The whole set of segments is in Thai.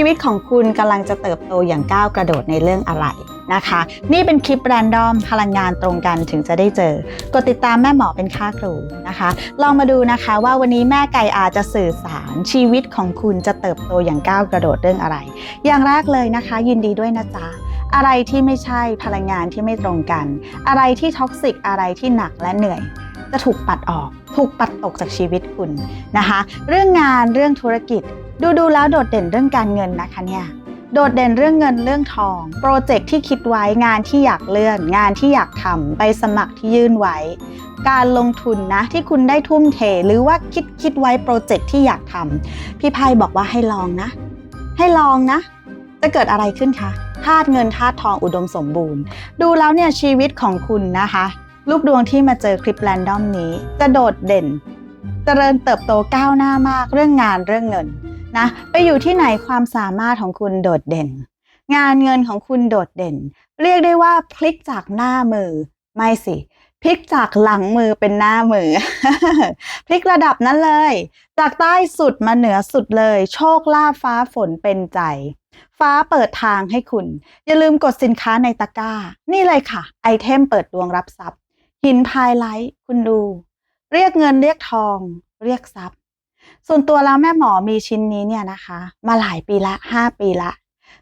ชีวิตของคุณกำลังจะเติบโตอย่างก้าวกระโดดในเรื่องอะไรนะคะ นี่เป็นคลิปแรนดอมพลังงานตรงกันถึงจะได้เจอ กดติดตามแม่หมอเป็นค่าครูนะคะ ลองมาดูนะคะว่าวันนี้แม่ไก่อาจจะสื่อสารชีวิตของคุณจะเติบโตอย่างก้าวกระโดดเรื่องอะไร อย่างแรกเลยนะคะ ยินดีด้วยนะจ๊ะอะไรที่ไม่ใช่พลังงานที่ไม่ตรงกัน อะไรที่ท็อกซิกอะไรที่หนักและเหนื่อยจะถูกปัดออก ถูกปัดตกจากชีวิตคุณนะคะ เรื่องงานเรื่องธุรกิจ ดูดูแล้วโดดเด่นเรื่องการเงินนะคะเนี่ยโดดเด่นเรื่องเงินเรื่องทอง โปรเจกต์ที่คิดไว้งานที่อยากเลื่อน งานที่อยากทำใบสมัครที่ยื่นไว้ การลงทุนนะที่คุณได้ทุ่มเทหรือว่าคิดคิดไว้โปรเจกต์ที่อยากทำพี่ไพ่บอกว่าให้ลองนะ ให้ลองนะ จะเกิดอะไรขึ้นคะธาตุเงินธาตุทองอุดมสมบูรณ์ ดูแล้วเนี่ยชีวิตของคุณนะคะ ลูกดวงที่มาเจอคลิปแรนดอมนี้จะโดดเด่นเจริญเติบโตก้าวหน้ามากเรื่องงานเรื่องเงิน นะไปอยู่ที่ไหนความสามารถของคุณโดดเด่น งานเงินของคุณโดดเด่น เรียกได้ว่าพลิกจากหน้ามือไม่สิพลิกจากหลังมือเป็นหน้ามือ พลิกระดับนั้นเลย จากใต้สุดมาเหนือสุดเลย โชคลาภฟ้าฝนเป็นใจ ฟ้าเปิดทางให้คุณ อย่าลืมกดสินค้าในตะกร้า นี่เลยค่ะ ไอเทมเปิดดวงรับทรัพย์ หินพายไลท์คุณดู เรียกเงินเรียกทอง เรียกทรัพย์ ส่วนตัวแล้วแม่หมอมีชิ้นนี้เนี่ยนะคะ มาหลายปีละ 5 ปีละ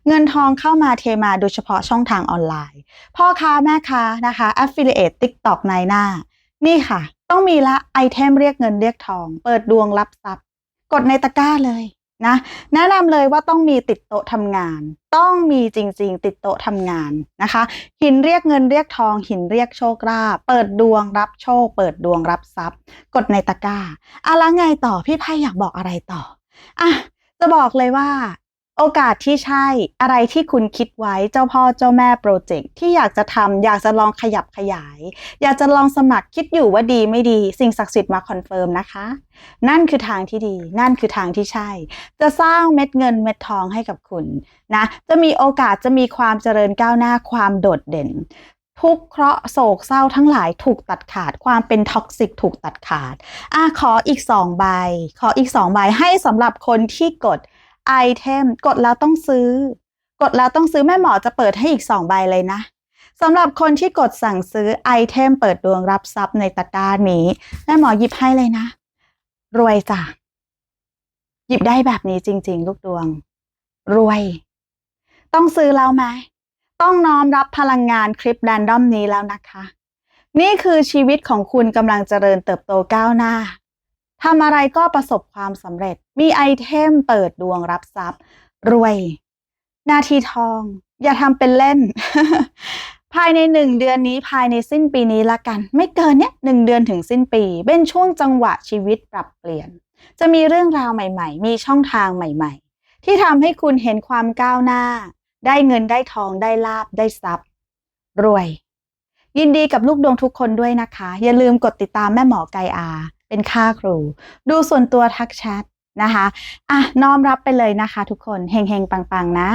เงินทองเข้ามาเทมาโดยเฉพาะช่องทางออนไลน์ พ่อค้าแม่ค้านะคะ affiliate TikTok ในหน้า นี่ค่ะ ต้องมีละไอเทมเรียกเงินเรียกทอง เปิดดวงรับทรัพย์ กดในตะกร้าเลย นะแนะนำเลยว่าต้องมีติดโต๊ะทำงาน ต้องมีจริง ๆ ติดโต๊ะทำงานนะคะ หินเรียกเงินเรียกทอง หินเรียกโชคลาภเปิดดวงรับโชค เปิดดวงรับทรัพย์ กดในตะกร้าอะแล้วไงต่อพี่ไพ่อยากบอกอะไรต่ออะจะบอกเลยว่า โอกาสที่ใช่อะไรที่คุณคิดไว้เจ้าพ่อเจ้าแม่โปรเจกต์ที่อยากจะทำอยากจะลองขยับขยาย อยากจะลองสมัครคิดอยู่ว่าดีไม่ดีสิ่งศักดิ์สิทธิ์มาคอนเฟิร์มนะคะ นั่นคือทางที่ดี นั่นคือทางที่ใช่ จะสร้างเม็ดเงินเม็ดทองให้กับคุณนะจะมีโอกาสจะมีความเจริญก้าวหน้าความโดดเด่น ทุกเคราะห์โศกเศร้าทั้งหลายถูกตัดขาด ความเป็นท็อกซิกถูกตัดขาดอะขออีก2ใบ ขออีก2ใบให้สำหรับคนที่กด ไอเทมกดแล้วต้องซื้อ กดแล้วต้องซื้อแม่หมอจะเปิดให้อีก 2 ใบเลยนะสำหรับคนที่กดสั่งซื้อไอเทมเปิดดวงรับทรัพย์ในตะกร้านี้ แม่หมอหยิบให้เลยนะ รวยจ้ะ หยิบได้แบบนี้จริง ๆ ลูกดวง รวย ต้องซื้อแล้วไหมต้องน้อมรับพลังงานคลิปแรนดอมนี้แล้วนะคะ นี่คือชีวิตของคุณกำลังเจริญเติบโตก้าวหน้า ทำอะไรก็ประสบความสำเร็จ มีไอเทมเปิดดวงรับทรัพย์ รวย นาทีทอง อย่าทำเป็นเล่น ภายในหนึ่งเดือนนี้ภายในสิ้นปีนี้ละกัน ไม่เกินเนี้ยหนึ่งเดือนถึงสิ้นปี เป็นช่วงจังหวะชีวิตปรับเปลี่ยน จะมีเรื่องราวใหม่ ๆ มีช่องทางใหม่ ๆ ที่ทำให้คุณเห็นความก้าวหน้า ได้เงินได้ทองได้ลาบได้ทรัพย์ รวย ยินดีกับลูกดวงทุกคนด้วยนะคะ อย่าลืมกดติดตามแม่หมอไกอา เป็นค่าครู ดูส่วนตัวทักแชทนะคะ อะ น้อมรับไปเลยนะคะทุกคน เฮงๆ ปัง ๆ นะ